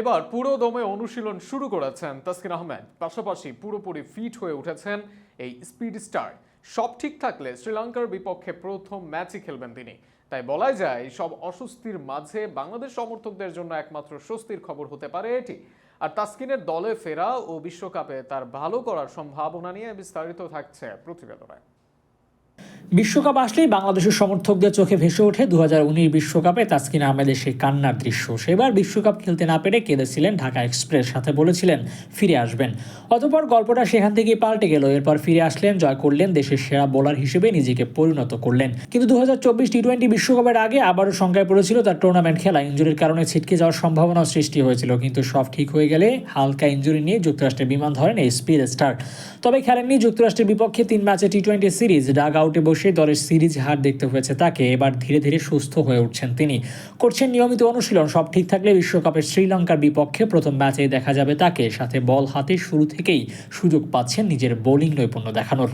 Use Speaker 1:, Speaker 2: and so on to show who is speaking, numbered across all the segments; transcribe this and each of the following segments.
Speaker 1: এবার পুরো দমে অনুশীলন শুরু করেছেন তাসকিন আহমেদ। পাশাপাশি পুরোপুরি ফিট হয়ে উঠেছেন এই স্পিড স্টার। সব ঠিক থাকলে শ্রীলঙ্কার বিপক্ষে প্রথম ম্যাচই খেলবেন তিনি। তাই বলাই যায়, সব অস্বস্তির মাঝে বাংলাদেশ সমর্থকদের জন্য একমাত্র স্বস্তির খবর হতে পারে এটি। আর তাসকিনের দলে ফেরা ও বিশ্বকাপে তার ভালো করার সম্ভাবনা নিয়ে বিস্তারিত থাকছে প্রতিবেদনায়
Speaker 2: বিশ্বকাপ আসলেই বাংলাদেশের সমর্থকদের চোখে ভেসে ওঠে। দু বিশ্বকাপে তাসকিন আহমেদের সেই কান্নার দৃশ্য। সেবার বিশ্বকাপ খেলতে না পেরে কেঁদেছিলেন ঢাকা এক্সপ্রেস, সাথে বলেছিলেন, ফিরে আসবেন। অতপর গল্পটা সেখান থেকেই পাল্টে গেল। এরপর ফিরে আসলেন, জয় করলেন, দেশের সেরা বোলার হিসেবে নিজেকে পরিণত করলেন। কিন্তু দু টি টোয়েন্টি বিশ্বকাপের আগে আবারও সংখ্যায় পড়েছিল তার টুর্নামেন্ট খেলা। ইঞ্জুরির কারণে ছিটকে যাওয়ার সম্ভাবনা সৃষ্টি হয়েছিল। কিন্তু সব ঠিক হয়ে গেলে হালকা ইঞ্জুরি নিয়ে যুক্তরাষ্ট্রের বিমান ধরেন এই স্পিড স্টার। তবে খেলেননি যুক্তরাষ্ট্রের বিপক্ষে তিন ম্যাচে টি টোয়েন্টি সিরিজ। ডাগ আউটে বসে দলের সিরিজ হার দেখতে হয়েছে তাকে। এবার ধীরে ধীরে সুস্থ হয়ে উঠছেন তিনি। করছেন নিয়মিত অনুশীলন, সব ঠিক থাকলে বিশ্বকাপের শ্রীলঙ্কার বিপক্ষে প্রথম ম্যাচে দেখা যাবে তাকে। সাথে বল হাতে শুরু থেকেই সুযোগ পাচ্ছেন নিজের বোলিং নৈপুণ্য দেখানোর।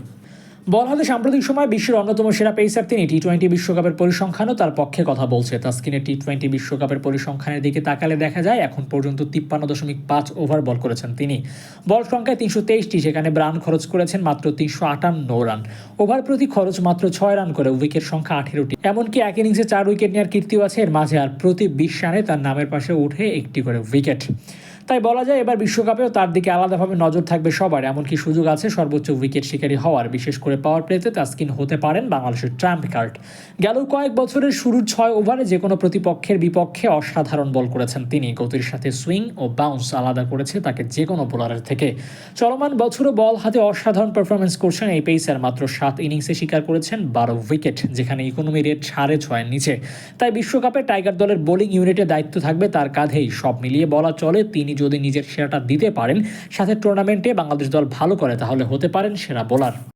Speaker 2: বল হলে সাম্প্রতিক সময় বিশ্বের অন্যতম সেরা পেসার তিনি টি টোয়েন্টি বিশ্বকাপের পরিসংখ্যানও তার পক্ষে কথা বলছে। তাস্কিনের টি টোয়েন্টি বিশ্বকাপের পরিসংখ্যানের দিকে তাকালে দেখা যায়, এখন পর্যন্ত তিপ্পান্ন দশমিক পাঁচ ওভার বল করেছেন তিনি। বল সংখ্যায় তিনশো তেইশটি সেখানে রান খরচ করেছেন মাত্র তিনশো আটান্ন রান। ওভার প্রতি খরচ মাত্র ছয় রান করে উইকেট সংখ্যা আঠেরোটি। এমনকি এক ইনিংসে চার উইকেট নেওয়ার কীর্তিও আছে। এর মাঝে আর প্রতি বিশ রানে তার নামের পাশে উঠে একটি করে উইকেট। তাই বলা যায় এবার বিশ্বকাপেও তার দিকে আলাদাভাবে নজর থাকবে সবার। এমনকি সুযোগ আছে সর্বোচ্চ উইকেট শিকারী হওয়ার। বিশেষ করে পাওয়ার প্লেতে তাস্কিন হতে পারেন বাংলাদেশের ট্রাম্প কার্ড। গেল কয়েক বছরের শুরুর ছয় ওভারে যে কোনো প্রতিপক্ষের বিপক্ষে অসাধারণ বল করেছেন তিনি। গতির সাথে সুইং ও বাউন্স আলাদা করেছে তাকে যে কোনো বোলারের থেকে। চলমান বছরও বল হাতে অসাধারণ পারফরমেন্স করছেন এই পেসার মাত্র সাত ইনিংসে শিকার করেছেন বারো উইকেট যেখানে ইকোনমি রেট সাড়ে ছয়ের নিচে। তাই বিশ্বকাপে টাইগার দলের বোলিং ইউনিটের দায়িত্ব থাকবে তার কাঁধেই। সব মিলিয়ে বলা চলে, তিনি যদি নিজের সেরাটা দিতে পারেন, সাথে টুর্নামেন্টে বাংলাদেশ দল ভালো করে তাহলে হতে পারেন সেরা বোলার